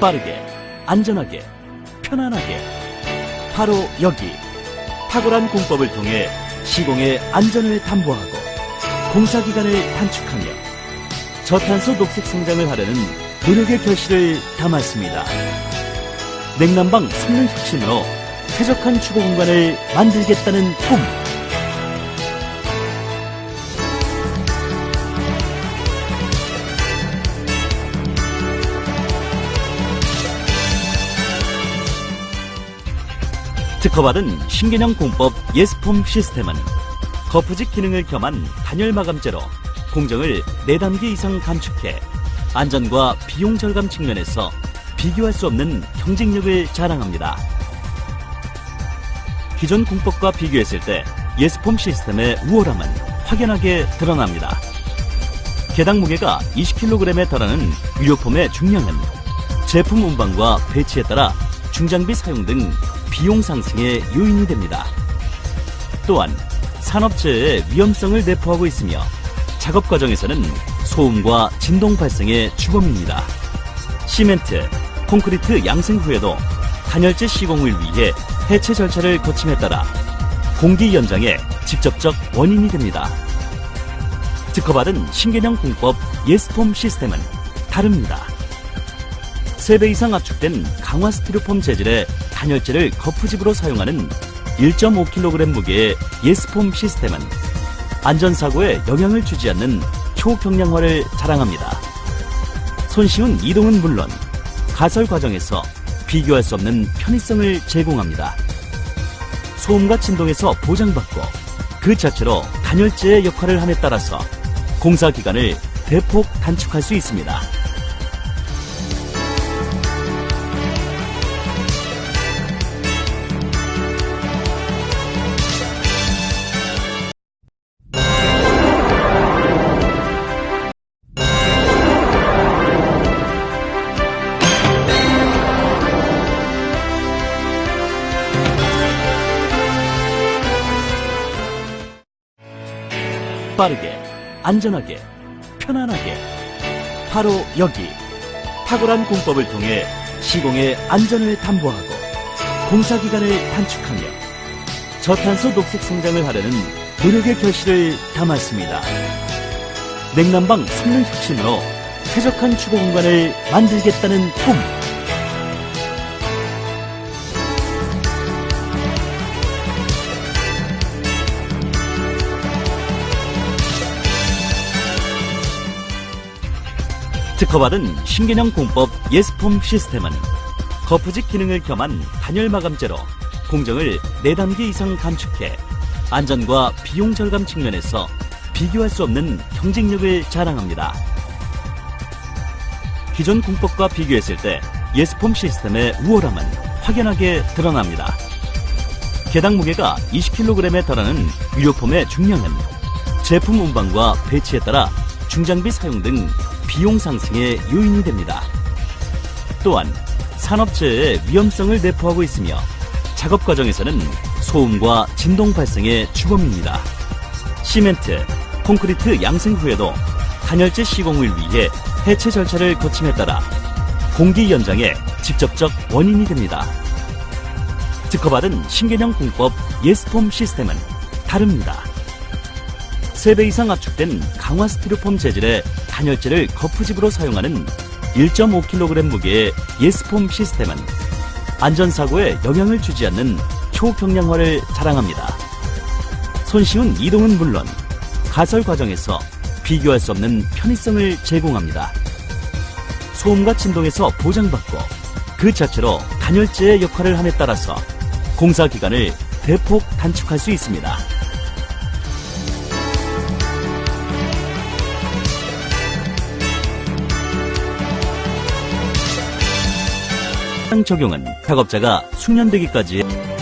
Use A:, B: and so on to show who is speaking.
A: 빠르게, 안전하게, 편안하게. 바로 여기. 탁월한 공법을 통해 시공의 안전을 담보하고 공사 기간을 단축하며 저탄소 녹색 성장을 하려는 노력의 결실을 담았습니다. 냉난방 성능 혁신으로 쾌적한 주거 공간을 만들겠다는 꿈. 특허받은 신개념 공법 예스폼 시스템은 거푸집 기능을 겸한 단열 마감재로 공정을 4단계 이상 감축해 안전과 비용 절감 측면에서 비교할 수 없는 경쟁력을 자랑합니다. 기존 공법과 비교했을 때 예스폼 시스템의 우월함은 확연하게 드러납니다. 개당 무게가 20kg에 달하는 유효폼의 중량은 제품 운반과 배치에 따라 중장비 사용 등 비용 상승의 요인이 됩니다. 또한 산업재해의 위험성을 내포하고 있으며 작업 과정에서는 소음과 진동 발생의 주범입니다. 시멘트, 콘크리트 양생 후에도 단열재 시공을 위해 해체 절차를 거침에 따라 공기 연장의 직접적 원인이 됩니다. 특허받은 신개념 공법 예스폼 시스템은 다릅니다. 3배 이상 압축된 강화 스티로폼 재질의 단열재를 거푸집으로 사용하는 1.5kg 무게의 예스폼 시스템은 안전사고에 영향을 주지 않는 초경량화를 자랑합니다. 손쉬운 이동은 물론 가설 과정에서 비교할 수 없는 편의성을 제공합니다. 소음과 진동에서 보장받고 그 자체로 단열재의 역할을 함에 따라서 공사 기간을 대폭 단축할 수 있습니다. 빠르게, 안전하게, 편안하게. 바로 여기. 탁월한 공법을 통해 시공의 안전을 담보하고 공사 기간을 단축하며 저탄소 녹색 성장을 하려는 노력의 결실을 담았습니다. 냉난방 성능 혁신으로 쾌적한 주거 공간을 만들겠다는 꿈. 특허받은 신개념 공법 예스폼 시스템은 거푸집 기능을 겸한 단열 마감재로 공정을 4단계 이상 감축해 안전과 비용 절감 측면에서 비교할 수 없는 경쟁력을 자랑합니다. 기존 공법과 비교했을 때 예스폼 시스템의 우월함은 확연하게 드러납니다. 개당 무게가 20kg에 달하는 유효폼의 중량은 제품 운반과 배치에 따라 중장비 사용 등 비용 상승의 요인이 됩니다. 또한 산업재해의 위험성을 내포하고 있으며 작업 과정에서는 소음과 진동 발생의 주범입니다. 시멘트, 콘크리트 양생 후에도 단열재 시공을 위해 해체 절차를 거침에 따라 공기 연장의 직접적 원인이 됩니다. 특허받은 신개념 공법 예스폼 시스템은 다릅니다. 3배 이상 압축된 강화 스티로폼 재질의 단열재를 거푸집으로 사용하는 1.5kg 무게의 예스폼 시스템은 안전사고에 영향을 주지 않는 초경량화를 자랑합니다. 손쉬운 이동은 물론 가설 과정에서 비교할 수 없는 편의성을 제공합니다. 소음과 진동에서 보장받고 그 자체로 단열재의 역할을 함에 따라서 공사 기간을 대폭 단축할 수 있습니다. 적용은 작업자가 숙련되기까지